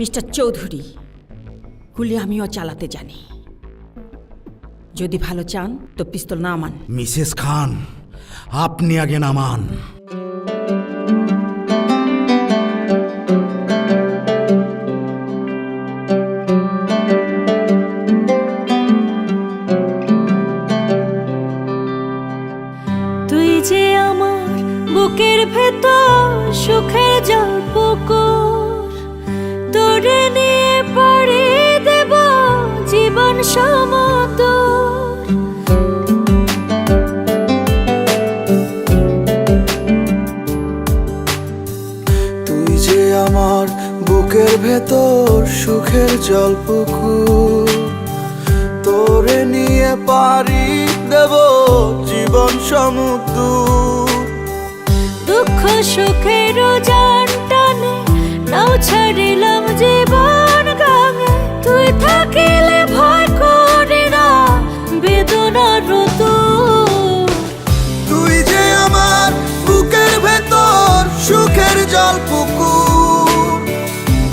Mister Chowdhury গুলি আমিও চালাতে জানি। যদি ভালো চান তো পিস্তল না আমান মিসেস খান আপনি আগে নামান। তুই যে আমার বুকের ভেতর সুখের জলপুকুর আমার বুকের ভেতর সুখের জলপুকুর। তোরে নিয়ে পারি দেব জীবন সমুদ্র দুঃখ সুখের নাও